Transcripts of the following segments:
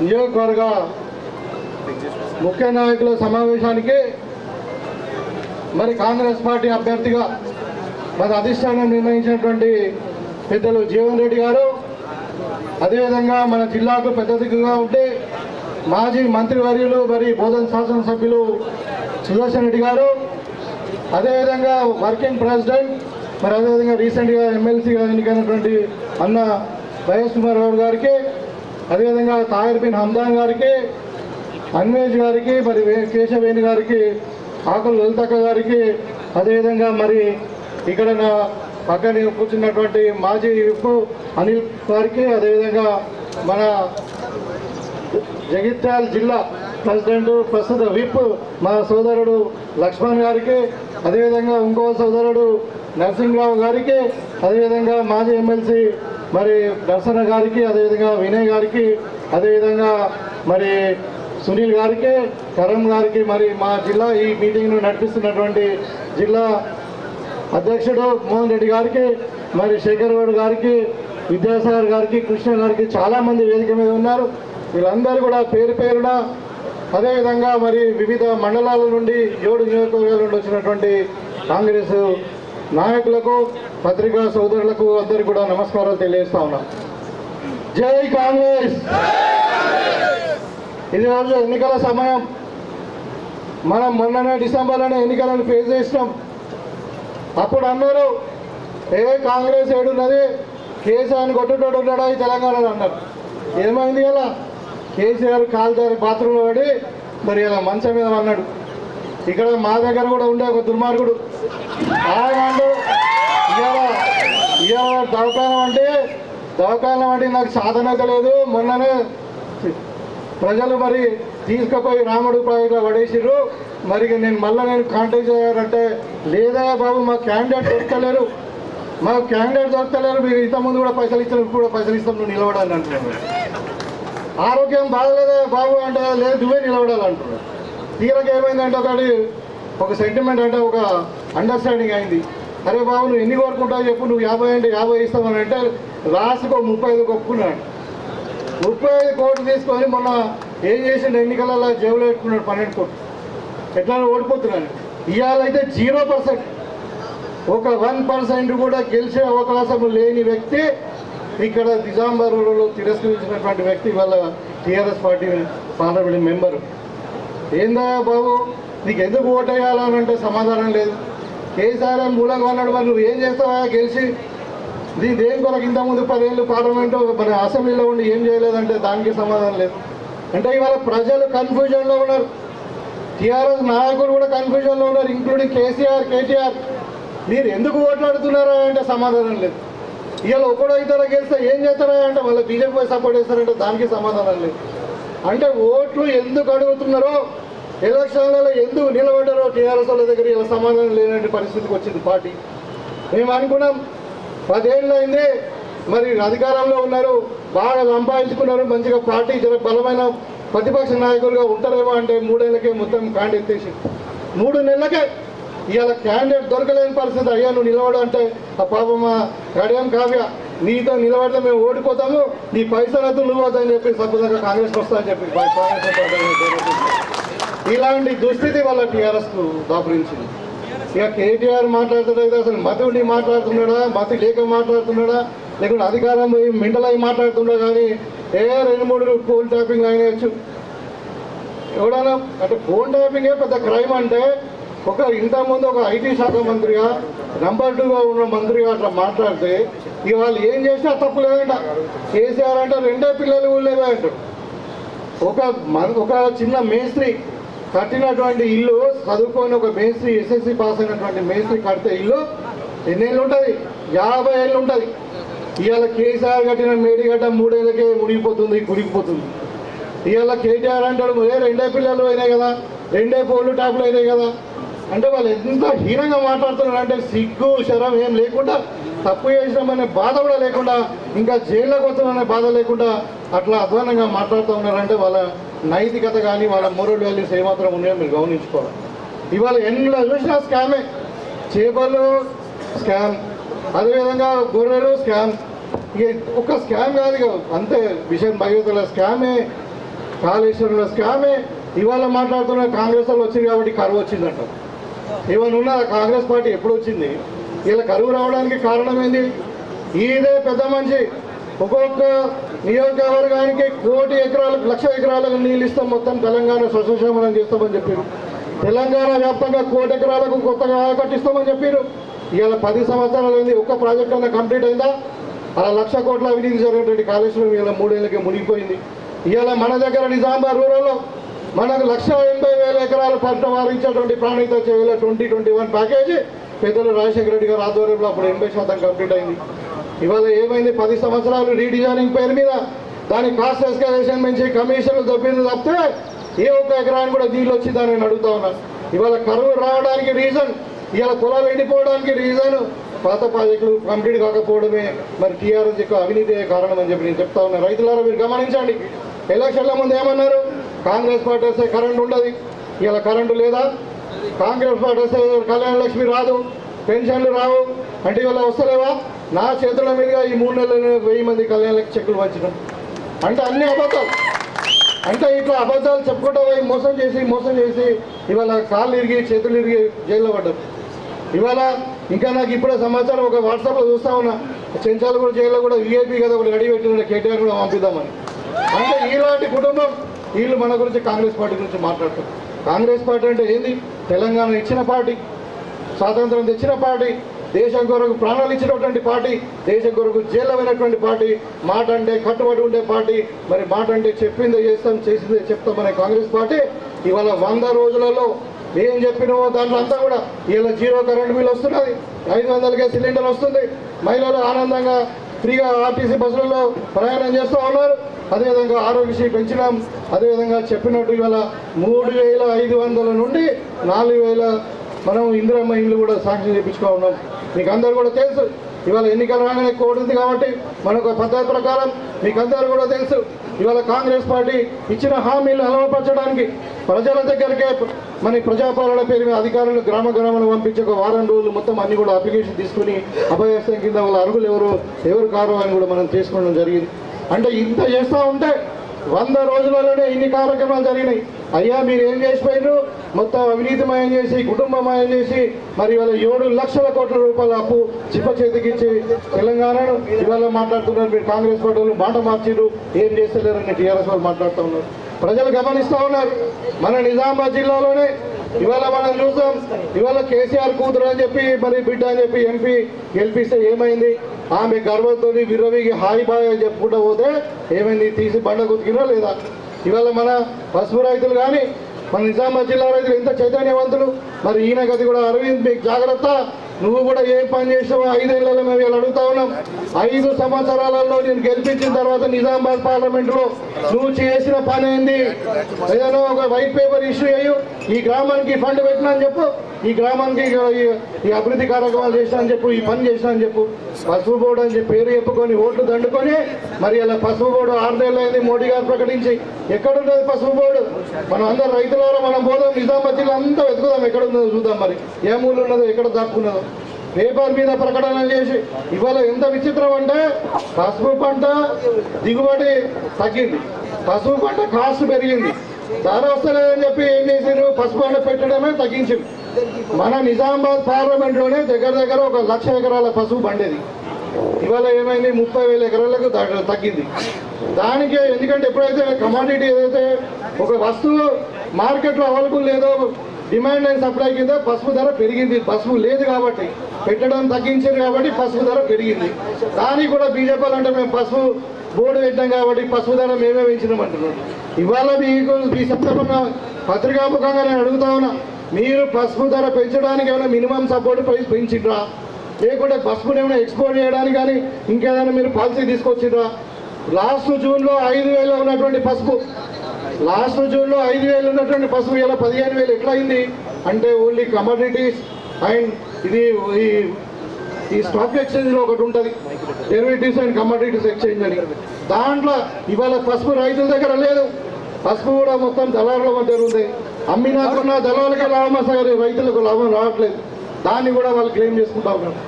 నియోజకవర్గ ముఖ్య నాయకుల సమావేశానికి మరి కాంగ్రెస్ పార్టీ అభ్యర్థిగా మరి అధిష్టానం నిర్ణయించినటువంటి పెద్దలు జీవన్ రెడ్డి గారు. అదేవిధంగా మన జిల్లాకు పెద్ద దిక్కుగా ఉంటే మాజీ మంత్రివర్యులు మరి బోధన శాసనసభ్యులు సుదర్శన్ రెడ్డి గారు. అదేవిధంగా వర్కింగ్ ప్రెసిడెంట్ మరి అదేవిధంగా రీసెంట్గా ఎమ్మెల్సీగా ఎన్నికైనటువంటి అన్న వైఎస్ కుమార్ గారికి అదేవిధంగా తాహిర్ బిన్ గారికి అన్వేజ్ గారికి మరి కేశవేణి గారికి ఆకుల లలితక్క గారికి అదేవిధంగా మరి ఇక్కడ నా పక్కన కూర్చున్నటువంటి మాజీ విప్ అనిల్ గారికి అదేవిధంగా మన జగిత్యాల జిల్లా ప్రెసిడెంట్ ప్రస్తుత విప్ మా సోదరుడు లక్ష్మణ్ గారికి అదేవిధంగా ఇంకో సోదరుడు నరసింహరావు గారికి అదేవిధంగా మాజీ ఎమ్మెల్సీ మరి దర్శన గారికి అదేవిధంగా వినయ్ గారికి అదేవిధంగా మరి సునీల్ గారికి కరణ్ గారికి మరి మా జిల్లా ఈ మీటింగ్ను నడిపిస్తున్నటువంటి జిల్లా అధ్యక్షుడు మోహన్ రెడ్డి గారికి మరి శేఖర్ గౌడ్ గారికి విద్యాసాగర్ గారికి కృష్ణ గారికి చాలామంది వేదిక మీద ఉన్నారు. వీళ్ళందరూ కూడా పేరు పేరున అదేవిధంగా మరి వివిధ మండలాల నుండి ఏడు నియోజకవర్గాల నుండి వచ్చినటువంటి కాంగ్రెస్ నాయకులకు పత్రికా సోదరులకు అందరికీ కూడా నమస్కారాలు తెలియజేస్తా ఉన్నాం. జై కాంగ్రెస్! ఇది రోజు ఎన్నికల సమయం. మనం మొన్ననే డిసెంబర్లోనే ఎన్నికలను ఫేస్ చేసినాం. అప్పుడు అన్నారు ఏ కాంగ్రెస్ ఏడున్నది? కేసీఆర్ని కొట్టుటోడు ఉన్నాడా ఈ తెలంగాణలో అన్నారు. ఏమైంది కదా కేసీఆర్ కాలుదారి బాత్రూంలో పడి మరి ఇలా మంచం మీద అన్నాడు ఇక్కడ మా దగ్గర కూడా ఉండే ఒక దుర్మార్గుడు. ఆయన ఇవాళ ఇవాళ దవకాలం అంటే దవకాలం అంటే నాకు సాధనత లేదు. మొన్ననే ప్రజలు మరి తీసుకుపోయి రాముడు ప్రాజెక్టులో పడేసిర్రు. మరి నేను మళ్ళీ నేను కాంటాక్ట్ చేయాలంటే లేదా బాబు మా క్యాండిడేట్ దొరకలేరు. మా క్యాండిడేట్ దొరకలేరు. మీరు ఇంతకుముందు కూడా పైసలు ఇచ్చారు ఇప్పుడు కూడా పైసలు ఇస్తాం నువ్వు నిలబడాలి అంటున్నాను ఆరోగ్యం బాగలేదా బాబు అంటే లేదు నువ్వే నిలబడాలంటున్నాడు. తీరక ఏమైందంటే ఒకటి ఒక సెంటిమెంట్ అంటే ఒక అండర్స్టాండింగ్ అయింది. అరే బాబు నువ్వు ఎన్ని కోరుకుంటావు చెప్పు నువ్వు యాభై అంటే యాభై ఇస్తామని అంటే లాస్ట్కి ముప్పై ఐదు ఒప్పుకున్నాడు ముప్పై ఐదు కోట్లు తీసుకొని మొన్న ఏం చేసిండు ఎన్నికలలో జేబులో పెట్టుకున్నాడు పన్నెండు కోట్లు. ఎట్లా ఓడిపోతున్నాను ఇవాళైతే జీరో పర్సెంట్. ఒక వన్ పర్సెంట్ కూడా గెలిచే అవకాశం లేని వ్యక్తి ఇక్కడ నిజాంబారులో తిరస్కరించినటువంటి వ్యక్తి వాళ్ళ టీఆర్ఎస్ పార్టీ పార్లమెంట్ మెంబరు. ఏందా బాబు? నీకు ఎందుకు ఓటేయాలని అంటే సమాధానం లేదు. కేసీఆర్ అని మూలంగా ఉన్నాడు మరి నువ్వు ఏం చేస్తావా గెలిచి? నీ దేని కొరకు ఇంతకుముందు పదేళ్ళు పార్లమెంటు మన అసెంబ్లీలో ఉండి ఏం చేయలేదంటే దానికి సమాధానం లేదు. అంటే ఇవాళ ప్రజలు కన్ఫ్యూజన్లో ఉన్నారు. టీఆర్ఎస్ నాయకులు కూడా కన్ఫ్యూజన్లో ఉన్నారు ఇంక్లూడింగ్ కేసీఆర్ కేటీఆర్. మీరు ఎందుకు ఓట్లాడుతున్నారా అంటే సమాధానం లేదు. ఇవాళ ఒకడో ఇద్దరు గెలిస్తే ఏం చేస్తారా అంటే మళ్ళీ బీజేపీ సపోర్ట్ చేస్తారంటే దానికి సమాధానం లేదు. అంటే ఓట్లు ఎందుకు అడుగుతున్నారో ఎలక్షన్లలో ఎందుకు నిలబడ్డారో టీఆర్ఎస్ వాళ్ళ దగ్గర ఇలా సమాధానం లేనటువంటి పరిస్థితికి వచ్చింది పార్టీ. మేము అనుకున్నాం పదేళ్ళు అయింది మరి అధికారంలో ఉన్నారు బాగా సంపాదించుకున్నారు మంచిగా పార్టీ జర బలమైన ప్రతిపక్ష నాయకులుగా ఉంటారేమో అంటే మూడేళ్ళకే మొత్తం కాండి ఎత్తేసి మూడు నెలలకే ఇవాళ క్యాండిడేట్ దొరకలేని పరిస్థితి. అయ్యా నువ్వు నిలబడు అంటే ఆ పాపమా కడియం కావ్య నీతో నిలబడితే మేము ఓడిపోతాము. నీ పైసలతో నువ్వు అని చెప్పి సభ్యులుగా కాంగ్రెస్ వస్తా అని చెప్పి ఇలాంటి దుస్థితి వాళ్ళ టీఆర్ఎస్కు దాపురించింది. ఇక కేటీఆర్ మాట్లాడుతున్నాడు అసలు మతుడి మాట్లాడుతున్నాడా? మతి లేక మాట్లాడుతున్నాడా? లేకుంటే అధికారం పోయి మెంటల్ అయి కానీ ఏ రెండు మూడు ఫోన్ ట్యాపింగ్ అయినచ్చు ఎవడన్నా? అంటే ఫోన్ ట్యాపింగే పెద్ద క్రైమ్ అంటే ఒక ఇంతకుముందు ఒక ఐటీ శాఖ మంత్రిగా నెంబర్ టూగా ఉన్న మంత్రిగా అట్లా మాట్లాడితే ఇక వాళ్ళు ఏం చేసినా తప్పు లేదంట. కేసీఆర్ అంటే రెండే పిల్లలు కూడా లేవే అంటారు ఒక ఒక చిన్న మేస్త్రి కట్టినటువంటి ఇల్లు చదువుకొని ఒక మేస్త్రి ఎస్ఎస్సి పాస్ అయినటువంటి మేస్త్రి కడితే ఇల్లు ఎన్నేళ్ళు ఉంటుంది? యాభై ఏళ్ళు ఉంటుంది. ఇవాళ కేసీఆర్ కట్టిన మేడిగడ్డ మూడేళ్ళకే మునిగిపోతుంది కురిగిపోతుంది. ఇవాళ కేటీఆర్ అంటాడు రెండే పిల్లలు అయినాయి కదా రెండే పోలు టాపులు అయినాయి కదా అంటే వాళ్ళు ఎంత హీనంగా మాట్లాడుతున్నారు అంటే సిగ్గు శరం ఏం లేకుండా తప్పు చేసినామనే బాధ కూడా లేకుండా ఇంకా జైల్లోకి వస్తున్నామనే బాధ లేకుండా అట్లా అధ్వానంగా మాట్లాడుతూ ఉన్నారంటే వాళ్ళ నైతికత కానీ వాళ్ళ మోరల్ వాల్యూస్ ఏమాత్రం ఉన్నాయో మీరు గమనించుకోవాలి. ఇవాళ ఎన్నో చూసినా స్కామే చేపలు స్కామ్ అదేవిధంగా గొర్రెలు స్కామ్ ఇక ఒక్క స్కామ్ కాదు ఇక అంతే విషయం భగవతుల స్కామే కాళేశ్వరుల స్కామే ఇవాళ మాట్లాడుతున్న కాంగ్రెస్ వాళ్ళు వచ్చింది కాబట్టి కరువు వచ్చిందంట. ఇవన్న కాంగ్రెస్ పార్టీ ఎప్పుడు వచ్చింది? ఇలా కరువు రావడానికి కారణం ఏంది ఇదే పెద్ద మనిషి. ఒక్కొక్క నియోజకవర్గానికి కోటి ఎకరాలకు లక్ష ఎకరాలకు నీళ్ళు ఇస్తాం మొత్తం తెలంగాణ స్వశమనం చేస్తామని చెప్పారు. తెలంగాణ వ్యాప్తంగా కోటి ఎకరాలకు కొత్తగా కట్టిస్తామని చెప్పారు. ఇవాళ పది సంవత్సరాలు అయింది ఒక్క ప్రాజెక్ట్ అన్న కంప్లీట్ అయిందా? అలా లక్ష కోట్ల అవినీతి జరిగినటువంటి కాళేశ్వరం ఇలా మూడేళ్ళకి మునిగిపోయింది. ఇవాళ మన దగ్గర నిజామాబాద్ రూరల్లో మనకు లక్ష ఎనభై వేల ఎకరాలు పంట వారించేటువంటి ప్రాణిత చేయాల ట్వంటీ ట్వంటీ వన్ ప్యాకేజీ పెద్దలు రాజశేఖర రెడ్డి గారు ఆధ్వర్యంలో అప్పుడు ఎనభై శాతం కంప్లీట్ అయింది. ఇవాళ ఏమైంది? పది సంవత్సరాలు రీడిజైనింగ్ పేరు మీద దాని కాస్ట్ ఎస్కలేషన్ పెంచి కమిషన్లు దొబ్బింది తప్పితే ఏ ఒక్క ఎకరాన్ని కూడా నీళ్ళు వచ్చిందని నేను అడుగుతా ఉన్నాను ఇవాళ కరువు రావడానికి రీజన్ ఇవాళ పొలాలు ఎండిపోవడానికి రీజన్ పాత ప్రాజెక్టులు కంప్లీట్ కాకపోవడమే. మరి టీఆర్ఎస్ యొక్క అవినీతి కారణం అని చెప్పి నేను చెప్తా ఉన్నాను రైతులారా మీరు గమనించండి. ఎలక్షన్ల ముందు ఏమన్నారు? కాంగ్రెస్ పార్టీ వస్తే కరెంటు ఉండదు. ఇలా కరెంటు లేదా? కాంగ్రెస్ పార్టీ వస్తే కళ్యాణ లక్ష్మి రాదు. పెన్షన్లు రావు. అంటే ఇవాళ వస్తలేవా? నా చేతుల మీదుగా ఈ మూడు నెలలు వెయ్యి మంది కళ్యాణ లక్ష్మి చెక్కులు వచ్చినాం అంటే అన్ని అబద్ధాలు. అంటే ఇట్లా అబద్ధాలు చెప్పుకుంటూ పోయి మోసం చేసి మోసం చేసి ఇవాళ కాళ్ళు ఇరిగి చేతులు ఇరిగి జైల్లో పడ్డారు. ఇవాళ ఇంకా నాకు ఇప్పుడే సమాచారం ఒక వాట్సాప్లో చూస్తా ఉన్నా. చెంచాలు కూడా జైల్లో కూడా విఐపి కదా ఒకటి రెడీ పెట్టిన కేటీఆర్ కూడా పంపిద్దామని. అంటే ఇలాంటి కుటుంబం వీళ్ళు మన గురించి కాంగ్రెస్ పార్టీ గురించి మాట్లాడతారు. కాంగ్రెస్ పార్టీ అంటే ఏంది? తెలంగాణ ఇచ్చిన పార్టీ స్వాతంత్రం తెచ్చిన పార్టీ దేశం కొరకు ప్రాణాలు ఇచ్చినటువంటి పార్టీ దేశం కొరకు జైలమైనటువంటి పార్టీ మాట అంటే కట్టుబడి ఉండే పార్టీ మరి మాట అంటే చెప్పిందే చేస్తాం చేసిందే చెప్తామనే కాంగ్రెస్ పార్టీ ఇవాళ వంద రోజులలో ఏం చెప్పినవో దాంట్లో అంతా కూడా ఇలా జీరో కరెంట్ బిల్ వస్తున్నది ఐదు వందలకే సిలిండర్ వస్తుంది మహిళలు ఆనందంగా ఫ్రీగా ఆర్టీసీ బస్సులలో ప్రయాణం చేస్తూ ఉన్నారు. అదేవిధంగా ఆరోగ్యశ్రీ పెంచినాం. అదేవిధంగా చెప్పినట్టు ఇవాళ మూడు వేల ఐదు వందల నుండి నాలుగు వేల మనం ఇందిరమ్మ ఇల్లు కూడా సాంక్షన్ చేయించుకో ఉన్నాం మీకు అందరు కూడా తెలుసు ఇవాళ ఎన్నికలు రాగానే కోడ్ ఉంది కాబట్టి మనకు పద్ధతి ప్రకారం మీకు కూడా తెలుసు. ఇవాళ కాంగ్రెస్ పార్టీ ఇచ్చిన హామీలు అలవపరచడానికి ప్రజల దగ్గరికే మన ప్రజాపాలన పేరు మీద అధికారులు గ్రామ గ్రామాలు పంపించి ఒక వారం రోజులు మొత్తం అన్ని కూడా అప్లికేషన్ తీసుకుని అభయస్థం కింద వాళ్ళ అర్హులు ఎవరు ఎవరు కారు అని కూడా మనం తీసుకోవడం జరిగింది. అంటే ఇంత చేస్తూ ఉంటే వంద రోజులలోనే ఇన్ని కార్యక్రమాలు జరిగినాయి. అయ్యా మీరు ఏం చేసిపోయినారు మొత్తం అవినీతిమయం చేసి కుటుంబమయం చేసి మరి ఇవాళ ఏడు లక్షల కోట్ల రూపాయల అప్పు చిప్ప చేతికిచ్చి తెలంగాణను ఇవాళ మాట్లాడుతున్నారు. మీరు కాంగ్రెస్ పార్టీ మాట మార్చిరు ఏం చేస్తలేరని టీఆర్ఎస్ వాళ్ళు మాట్లాడుతూ ఉన్నారు. ప్రజలు గమనిస్తూ ఉన్నారు. మన నిజామాబాద్ జిల్లాలోనే ఇవాళ మనం చూసాం. ఇవాళ కేసీఆర్ కూతురు అని చెప్పి మరి బిడ్డ అని చెప్పి ఎంపీ గెలిపిస్తే ఏమైంది? ఆమె గర్వంతో విర్రవిగి హాయి బాయ్ అని చెప్పుకుంటూ పోతే ఏమైంది? తీసి బండ కుతికినా లేదా? ఇవాళ మన పసుపు రైతులు కానీ మన నిజామాబాద్ జిల్లా రైతులు ఎంత చైతన్యవంతులు? మరి ఈయన గది కూడా అరవింద్ మీకు జాగ్రత్త. నువ్వు కూడా ఏం పని చేసావో ఐదేళ్ళలో మేము ఇలా అడుగుతా ఉన్నాం. ఐదు సంవత్సరాలలో నేను గెలిపించిన తర్వాత నిజామాబాద్ పార్లమెంట్లో నువ్వు చేసిన పని ఏంది ఏదైనా ఒక వైట్ పేపర్ ఇష్యూ అయ్యి ఈ గ్రామానికి ఫండ్ పెట్టినా అని చెప్పు. ఈ గ్రామానికి ఈ- అభివృద్ధి కార్యక్రమాలు చేశానని అని చెప్పు ఈ పని చేసినా అని చెప్పు. పసుపు బోర్డు అని చెప్పి పేరు చెప్పుకొని ఓట్లు దండుకొని మరి ఇలా పసుపు బోర్డు ఆరునేళ్ళు అయింది మోడీ గారు ప్రకటించి. ఎక్కడున్నది పసుపు బోర్డు? మనం అందరం రైతులారా మనం పోదాం నిజామాబాద్ జిల్లా అంతా వెతుకుదాం ఎక్కడున్నదో చూద్దాం మరి. ఏ మూలు ఉన్నదో ఎక్కడ దాక్కున్నదో. పేపర్ మీద ప్రకటనలు చేసి ఇవాళ ఎంత విచిత్రం అంటే పసుపు పంట దిగుబడి తగ్గింది. పసుపు పంట కాస్ట్ పెరిగింది. ధర వస్తలేదని చెప్పి ఏం చేసారు పసుపు పంట పెట్టడమే తగ్గించింది మన నిజామాబాద్ పార్లమెంట్లోనే దగ్గర దగ్గర ఒక లక్ష ఎకరాల పసుపు పండేది. ఇవాళ ఏమైంది? ముప్పై వేల ఎకరాలకు తగ్గింది. దానికే ఎందుకంటే ఎప్పుడైతే కమాడిటీ ఏదైతే ఒక వస్తువు మార్కెట్లో అవైలబుల్ లేదో డిమాండ్ అండ్ సప్లై కింద పసుపు ధర పెరిగింది. పసుపు లేదు కాబట్టి పెట్టడం తగ్గించారు కాబట్టి పసుపు ధర పెరిగింది. దానికి కూడా బీజేపీ అంటే మేము పసుపు బోర్డు పెట్టాం కాబట్టి పసుపు ధర మేమే పెంచినాం అంటున్నాం ఇవాళ మీకు మీ సప్తమ పత్రికాముఖంగా నేను అడుగుతా ఉన్నా మీరు పసుపు ధర పెంచడానికి ఏమైనా మినిమం సపోర్ట్ ప్రైస్ పెంచిండ్రా లేకుంటే పసుపుని ఏమైనా ఎక్స్పోర్ట్ చేయడానికి కానీ ఇంకేదైనా మీరు పాలసీ తీసుకొచ్చిండ్రా లాస్ట్ జూన్లో ఐదు వేలు ఉన్నటువంటి పసుపు. లాస్ట్ జూన్లో ఐదు వేలు ఉన్నటువంటి పసుపు ఇలా పదిహేను వేలు ఎట్లా అయింది అంటే ఓన్లీ కమోడిటీస్ అండ్ ఇది ఈ ఈ స్టాక్ ఎక్స్చేంజ్లో ఒకటి ఉంటుంది. డెరివేటివ్స్ అండ్ కమోడిటీస్ ఎక్స్చేంజ్ అని. దాంట్లో ఇవాళ పసుపు రైతుల దగ్గర లేదు. పసుపు కూడా మొత్తం దళారుల మధ్య ఉంది. అమ్మినాకున్న దళాలకే లాభం వస్తాయి రైతులకు లాభం రావట్లేదు. దాన్ని కూడా వాళ్ళు క్లెయిమ్ చేసుకుంటా ఉన్నారు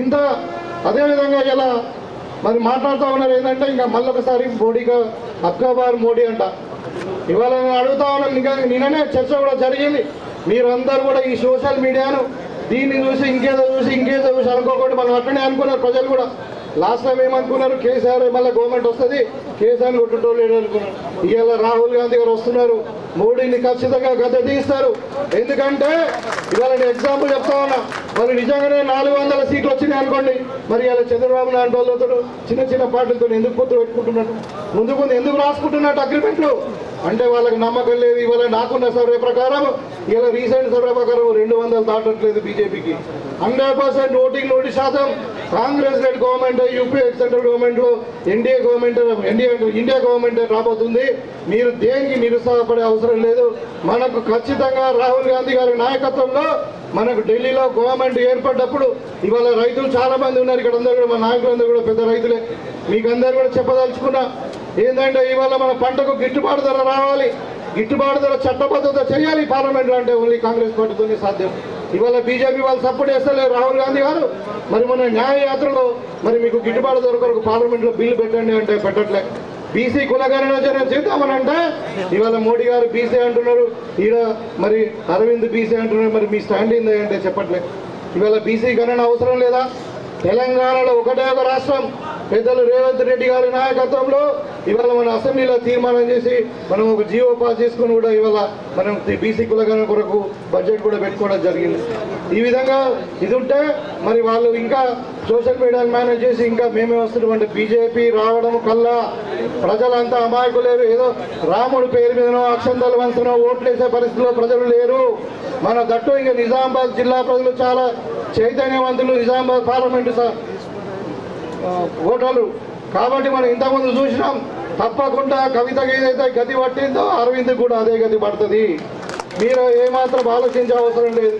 ఇంత అదేవిధంగా ఇలా మరి మాట్లాడుతూ ఉన్నారు ఏంటంటే ఇంకా మళ్ళొకసారి మోడీగా అబ్కాబార్ మోడీ అంట. ఇవాళ నేను అడుగుతా ఉన్నాను ఇంకా నిన్ననే చర్చ కూడా జరిగింది. మీరందరూ కూడా ఈ సోషల్ మీడియాను దీన్ని చూసి ఇంకేదో చూసి ఇంకేదో చూసి అనుకోకుండా మనం అట్లనే అనుకున్నారు ప్రజలు కూడా. లాస్ట్ టైం ఏమనుకున్నారు? కేసీఆర్ మళ్ళీ గవర్నమెంట్ వస్తుంది. కేసీఆర్ కొట్టుటోళ్ళు లేడు అనుకున్నారు? ఇవాళ రాహుల్ గాంధీ గారు వస్తున్నారు. మోడీని ఖచ్చితంగా గద్దె తీస్తారు. ఎందుకంటే ఇవాళ నేను ఎగ్జాంపుల్ చెప్తా ఉన్నా. మరి నిజంగానే నాలుగు వందల సీట్లు వచ్చినాయి అనుకోండి. మరి ఇలా చంద్రబాబు నాయుడు వాళ్ళతో చిన్న చిన్న పార్టీలతో ఎందుకు పొత్తు పెట్టుకుంటున్నాడు ముందు ముందు ఎందుకు రాసుకుంటున్నట్టు అగ్రిమెంట్లు? అంటే వాళ్ళకి నమ్మకం లేదు. ఇవాళ నాకున్న సర్వే ప్రకారం ఇలా రీసెంట్ సర్వే ప్రకారం రెండు వందలు దాటట్లేదు బీజేపీకి. హండ్రెడ్ పర్సెంట్ ఓటింగ్ నూటి శాతం. Congress led government UP central government NDA government NDA India government రాబోతుంది. మీరు దేనికి నిరుత్సాహపడే అవసరం లేదు. మనకు ఖచ్చితంగా రాహుల్ గాంధీ గారి నాయకత్వంలో మనకు ఢిల్లీలో గవర్నమెంట్ ఏర్పడ్డప్పుడు ఇవాళ రైతులు చాలా మంది ఉన్నారు. ఇక్కడ అందరూ కూడా మా నాయకులందరూ కూడా పెద్ద రైతులే. మీకు అందరు కూడా చెప్పదలుచుకున్నా ఏంటంటే ఇవాళ మన పంటకు గిట్టుబాటు ధర రావాలి. గిట్టుబాటు ధర చట్టబద్ధత చేయాలి. పార్లమెంట్లో అంటే ఓన్లీ కాంగ్రెస్ పార్టీతోనే సాధ్యం. ఇవాళ బీజేపీ వాళ్ళు సపోర్ట్ చేస్తలేరు. రాహుల్ గాంధీ గారు. మరి మన న్యాయయాత్రలో మరి మీకు గిట్టుబాటు దొరకరు పార్లమెంట్లో బిల్లు పెట్టండి అంటే పెట్టట్లే. బీసీ కులగణన చేద్దామనంటే ఇవాళ మోడీ గారు బీసీ అంటున్నారు. ఈడ మరి అరవింద్ బీసీ అంటున్నారు. మరి మీ స్టాండ్ ఏంది అంటే చెప్పట్లే. ఇవాళ బీసీ గణన అవసరం లేదా? తెలంగాణలో ఒకటే ఒక రాష్ట్రం. పెద్దలు రేవంత్ రెడ్డి గారి నాయకత్వంలో ఇవాళ మన అసెంబ్లీలో తీర్మానం చేసి మనం ఒక జీవో పాస్ చేసుకుని కూడా ఇవాళ మనం బీసీ కులగణన కొరకు బడ్జెట్ కూడా పెట్టుకోవడం జరిగింది. ఈ విధంగా ఇది ఉంటే మరి వాళ్ళు ఇంకా సోషల్ మీడియాని మేనేజ్ చేసి ఇంకా మేమే వస్తున్నాం అంటే బీజేపీ రావడం కల్లా ప్రజలంతా అమాయకులేరు. ఏదో రాముడి పేరు మీదనో అక్షంతలు వంచనో ఓట్లేసే పరిస్థితిలో ప్రజలు లేరు. మన దట్టు ఇంకా నిజామాబాద్ జిల్లా ప్రజలు చాలా చైతన్యవంతులు. నిజామాబాద్ పార్లమెంటు ఓటర్లు. కాబట్టి మనం ఇంతకుముందు చూసినాం తప్పకుండా కవితకి ఏదైతే గతి పట్టిందో అరవింద్ కూడా అదే గతి పడుతుంది. మీరు ఏమాత్రం ఆలోచించే అవసరం లేదు.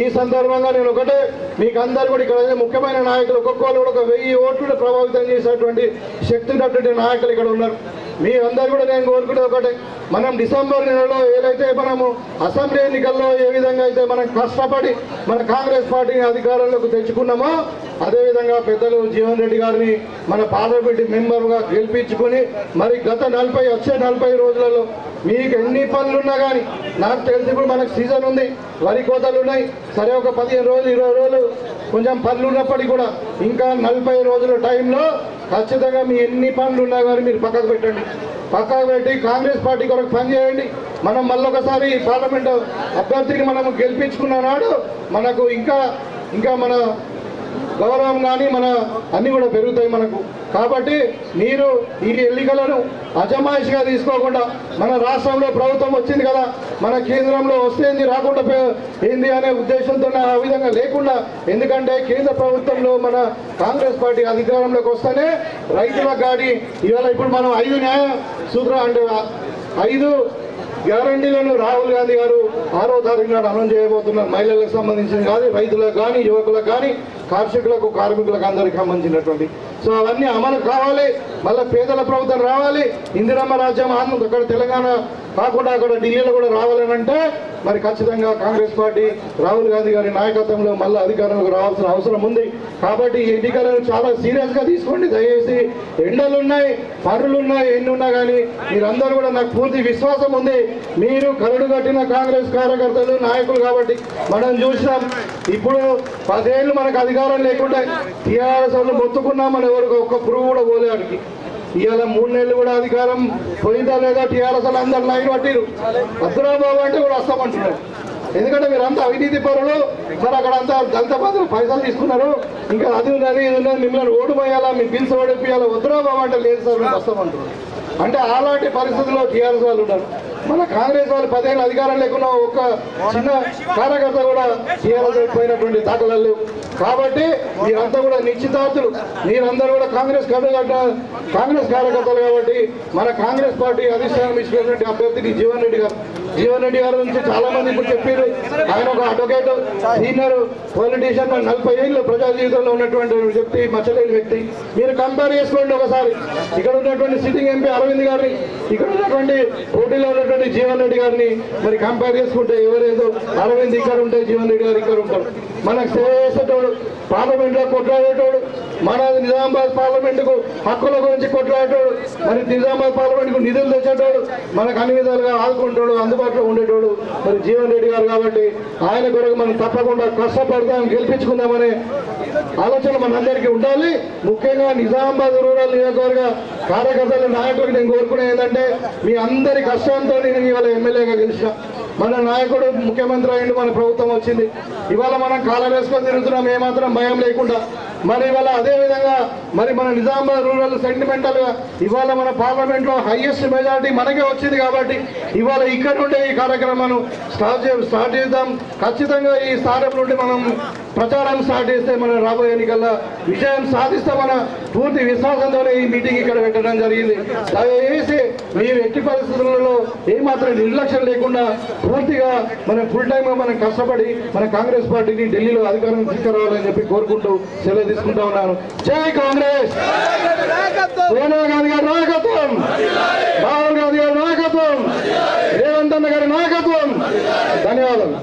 ఈ సందర్భంగా నేను ఒకటే మీకు అందరు కూడా ఇక్కడ ముఖ్యమైన నాయకులు ఒక్కొక్కరు కూడా ఒక వెయ్యి ఓట్లు ప్రభావితం చేసేటువంటి శక్తి నాయకులు ఇక్కడ ఉన్నారు. మీ అందరు కూడా నేను కోరుకునేది ఒకటే మనం డిసెంబర్ నెలలో ఏదైతే మనము అసెంబ్లీ ఎన్నికల్లో ఏ విధంగా అయితే మనం కష్టపడి మన కాంగ్రెస్ పార్టీని అధికారంలోకి తెచ్చుకున్నామో అదేవిధంగా పెద్దలు జీవన్ రెడ్డి గారిని మన పార్లమెంట్ మెంబర్గా గెలిపించుకొని మరి గత నలభై వచ్చే నలభై రోజులలో మీకు ఎన్ని పనులు ఉన్నా కానీ నాకు తెలిసి ఇప్పుడు మనకు సీజన్ ఉంది వరి కోతలు ఉన్నాయి సరే ఒక పదిహేను రోజులు ఇరవై రోజులు కొంచెం పనులు ఉన్నప్పటికీ కూడా ఇంకా నలభై రోజుల టైంలో ఖచ్చితంగా మీ ఎన్ని పనులు ఉన్నా కానీ మీరు పక్కకు పెట్టండి. పక్కా పెట్టి కాంగ్రెస్ పార్టీ కొరకు పని చేయండి. మనం మళ్ళొకసారి పార్లమెంట్ అభ్యర్థిని మనం గెలిపించుకున్న నాడు మనకు ఇంకా ఇంకా మన గౌరవం కానీ మన అన్నీ కూడా పెరుగుతాయి మనకు. కాబట్టి మీరు ఈ ఎన్నికలను అజమాయిషిగా తీసుకోకుండా మన రాష్ట్రంలో ప్రభుత్వం వచ్చింది కదా మన కేంద్రంలో వస్తేంది రాకుండా ఏంది అనే ఉద్దేశంతో ఆ విధంగా లేకుండా ఎందుకంటే కేంద్ర ప్రభుత్వంలో మన కాంగ్రెస్ పార్టీ అధికారంలోకి వస్తేనే రైతుల గాడి ఇవాళ ఇప్పుడు మనం ఐదు న్యాయ సూత్ర అంటే ఐదు గ్యారంటీలను రాహుల్ గాంధీ గారు ఆరో తారీఖు నాడు అమలు చేయబోతున్నారు. మహిళలకు సంబంధించిన కానీ రైతులకు కానీ యువకులకు కానీ కార్మికులకు కార్మికులకు అందరికి సంబంధించినటువంటి సో అవన్నీ అమలు కావాలి. మళ్ళీ పేదల ప్రభుత్వం రావాలి. ఇందిరమ్మ రాజ్యం ఆంధ్ర అక్కడ తెలంగాణ కాకుండా అక్కడ ఢిల్లీలో కూడా రావాలని అంటే మరి ఖచ్చితంగా కాంగ్రెస్ పార్టీ రాహుల్ గాంధీ గారి నాయకత్వంలో మళ్ళీ అధికారంలోకి రావాల్సిన అవసరం ఉంది. కాబట్టి ఈ ఎన్నికలను చాలా సీరియస్గా తీసుకోండి. దయచేసి ఎండలు ఉన్నాయి పర్రులు ఉన్నాయి ఎన్ని ఉన్నా కానీ మీరందరూ కూడా నాకు పూర్తి విశ్వాసం ఉంది. మీరు కరుడు కట్టిన కాంగ్రెస్ కార్యకర్తలు నాయకులు కాబట్టి మనం చూసినాం. ఇప్పుడు పదేళ్ళు మనకు అధికారం లేకుండా టీఆర్ఎస్ వాళ్ళు మొత్తుకున్నాం వరకు ఒక్క పురుగు కూడా పోలే వాడికి ఇవాళ మూడు నెలలు కూడా అధికారం పోయిందా లేదా టీఆర్ఎస్ అందరు లైన్ పట్టిరు భద్రాబాబు అంటే కూడా వస్తామంటున్నారు ఎందుకంటే మీరంతా అవినీతి పరులు. మరి అక్కడ అంతా దళిత బాధలు పైసలు తీసుకున్నారు. ఇంకా అది ఉన్నది ఇది ఉన్నది మిమ్మల్ని ఓడిపోయాలా మీ బిల్స్ ఓడిపోయాలా వద్దురా బాబు అంటే లేదు సార్ మేము వస్తామంటున్నారు అంటే అలాంటి పరిస్థితుల్లో టీఆర్ఎస్ వాళ్ళు ఉన్నారు. మన కాంగ్రెస్ వాళ్ళు పదేళ్ళు అధికారం లేకున్నా ఒక చిన్న కార్యకర్త కూడా టీఆర్ఎస్ పోయినటువంటి దాఖలాలు. లేవు కాబట్టి మీరంతా కూడా నిశ్చితార్థులు. మీరందరూ కూడా కాంగ్రెస్ కార్యకర్త కాంగ్రెస్ కార్యకర్తలు కాబట్టి మన కాంగ్రెస్ పార్టీ అధిష్టానం ఇచ్చినటువంటి అభ్యర్థికి జీవన్ రెడ్డి గారు. జీవన్ రెడ్డి గారి నుంచి చాలా మంది ఇప్పుడు చెప్పారు. ఆయన ఒక అడ్వకేట్ సీనియర్ పొలిటీషియన్ నలభై ఏళ్ళు ప్రజా జీవితంలో ఉన్నటువంటి వ్యక్తి మచ్చలేని వ్యక్తి. మీరు కంపేర్ చేసుకోండి ఒకసారి. ఇక్కడ ఉన్నటువంటి సిట్టింగ్ ఎంపీ అరవింద్ గారిని ఇక్కడ ఉన్నటువంటి పోటీలో ఉన్నటువంటి జీవన్ రెడ్డి గారిని. మరి కంపేర్ చేసుకుంటే ఎవరేదో అరవింద్ ఇక్కడ ఉంటే జీవన్ రెడ్డి గారు ఇక్కడ ఉంటాడు మనకు సేవ చేసేటోడు పార్లమెంట్లో కొట్లాడేటోడు మన నిజామాబాద్ పార్లమెంటుకు హక్కుల గురించి కొట్లాడేటోడు మరి నిజామాబాద్ పార్లమెంటుకు నిధులు తెచ్చేటోడు మనకు అన్ని విధాలుగా ఆదుకుంటాడు అందుబాటులో ఉండేటోడు మరి జీవన్ రెడ్డి గారు కాబట్టి ఆయన కొరకు మనం తప్పకుండా కష్టపడదాం గెలిపించుకుందామనే ఆలోచన మనందరికీ ఉండాలి. ముఖ్యంగా నిజామాబాద్ రూరల్ నియోజకవర్గ కార్యకర్తల నాయకులకు నేను కోరుకునేది ఏంటంటే మీ అందరి కష్టంతో నేను ఇవాళ ఎమ్మెల్యేగా గెలిచిన మన నాయకుడు ముఖ్యమంత్రి అయ్యిండు మన ప్రభుత్వం వచ్చింది. ఇవాళ మనం కాలం వేసుకొని తిరుగుతున్నాం ఏమాత్రం భయం లేకుండా. మరి ఇవాళ అదేవిధంగా మరి మన నిజామాబాద్ రూరల్ సెంటిమెంటల్గా ఇవాళ మన పార్లమెంట్లో హయ్యెస్ట్ హైయెస్ట్ మెజారిటీ మనకే వచ్చింది కాబట్టి ఇవాళ ఇక్కడ నుండే ఈ కార్యక్రమాన్ని స్టార్ట్ చే స్టార్ట్ చేద్దాం. ఖచ్చితంగా ఈ స్థానం నుండి మనం ప్రచారం స్టార్ట్ చేస్తే మనం రాబోయే ఎన్నికల్లో విజయం సాధిస్తామన్న పూర్తి విశ్వాసంతోనే ఈ మీటింగ్ ఇక్కడ పెట్టడం జరిగింది. దయచేసి మీరు ఎట్టి పరిస్థితులలో ఏమాత్రం నిర్లక్ష్యం లేకుండా పూర్తిగా మనం ఫుల్ టైమ్ మనం కష్టపడి మన కాంగ్రెస్ పార్టీని ఢిల్లీలో అధికారం తీసుకురావాలని చెప్పి కోరుకుంటూ సెలవు తీసుకుంటా ఉన్నాను. జై కాంగ్రెస్! సోనియా గాంధీ గారి నాయకత్వం! రాహుల్ గాంధీ గారి నాయకత్వం! రేవంత్ అన్న గారి నాయకత్వం! ధన్యవాదాలు.